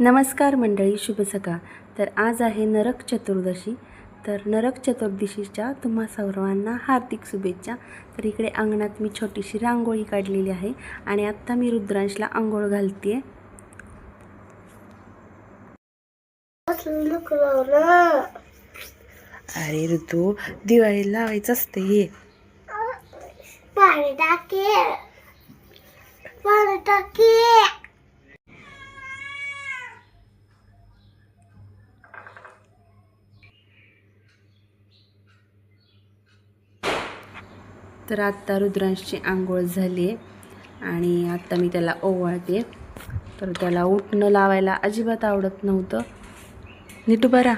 नमस्कार मंडळी शुभ सकाळ. तर आज आहे नरक चतुर्दशी. तर नरक चतुर्दशीच्या तुम्हा सर्वांना हार्दिक शुभेच्छा. तर इकडे अंगणात मी छोटीशी रांगोळी काढलेली आहे आणि आत्ता मी रुद्रांशला आंघोळ घालते अरे ऋतू दिवाळीला लावायचं असते हे. पाणी टाके पाणी टाके. तर आत्ता रुद्रांशची आंघोळ झाली आहे आणि आत्ता मी त्याला ओवाळते तर त्याला उठणं लावायला अजिबात आवडत नव्हतं. नीट बरा.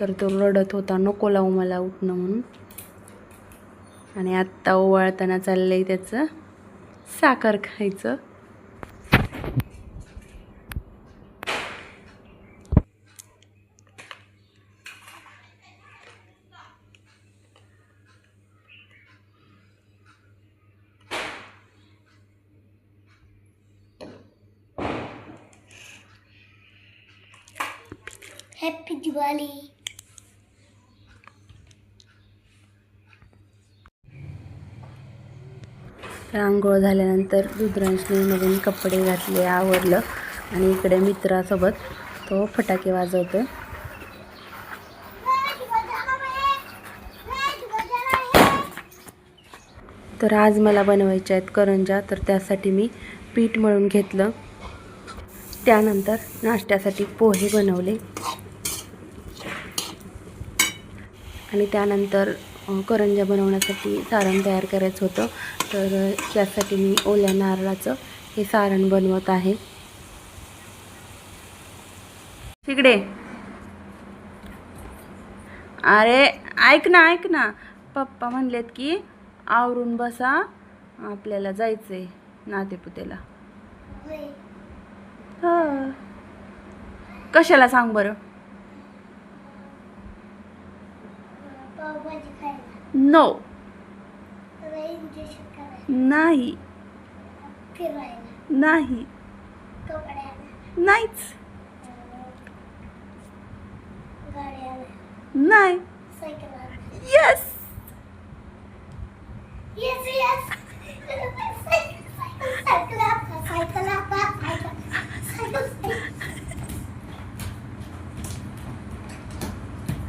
तर तो रडत होता नको लावू मला उठणं म्हणून. आणि आत्ता ओवाळताना चाललं आहे त्याचं साखर खायचं. हॅपी दिवाळी रांगोळ झाल्यानंतर रुद्रांशने नवीन कपडे घातले आवरलं आणि इकडे मित्रासोबत तो फटाके वाजवतो तर आज मला बनवायच्या आहेत करंजा तर त्यासाठी मी पीठ मळून घेतलं. त्यानंतर नाश्त्यासाठी पोहे बनवले. आणि त्यानंतर करंजा बनवण्यासाठी सारण तयार करायचं होतं. तर त्यासाठी मी ओल्या नारळाचं हे सारण बनवत आहे. तिकडे अरे ऐक ना ऐक ना. पप्पा म्हणलेत की आवरून बसा आपल्याला जायचंय नातेपुतेला. हा. कशाला सांग बरं? नो नाही नाही नाहीच नाही